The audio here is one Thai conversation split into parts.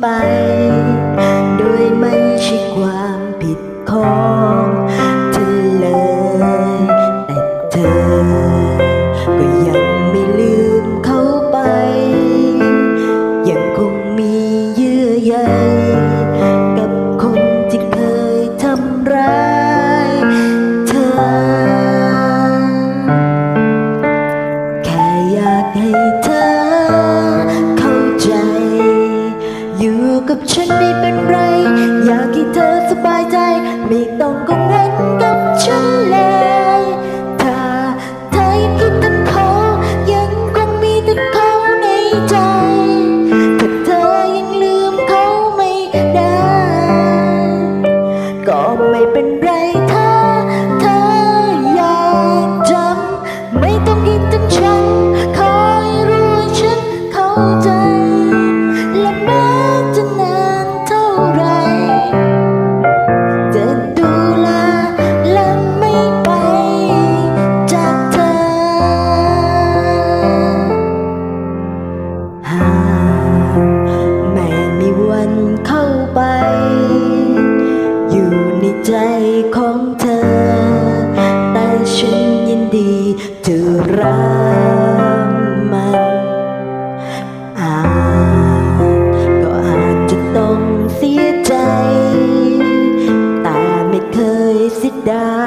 ไป โดยไม่ใช่ความผิดของเธอเลย แต่เธอ ก็ยังไม่ลืมเขาไป ยังคงมีเยื่อใย กับฉันไม่เป็นไร อยากให้เธอ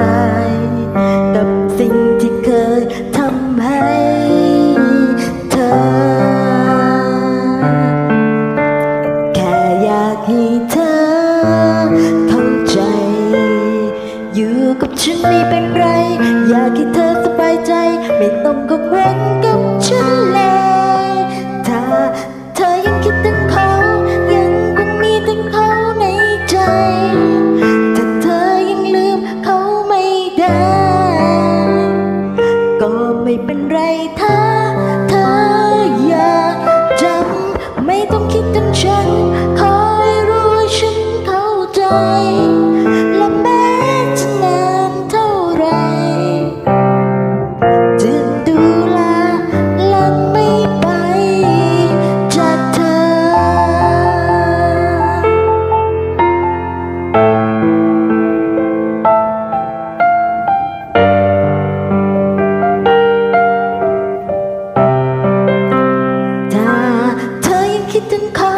ายกับสิ่งที่เคยทำให้เธอ แค่อยากให้เธอเข้าใจ อยู่กับฉันไม่เป็นไร อยากให้เธอสบายใจ ไม่ต้องกังวลกับฉันเลยถ้า Ethan Carr.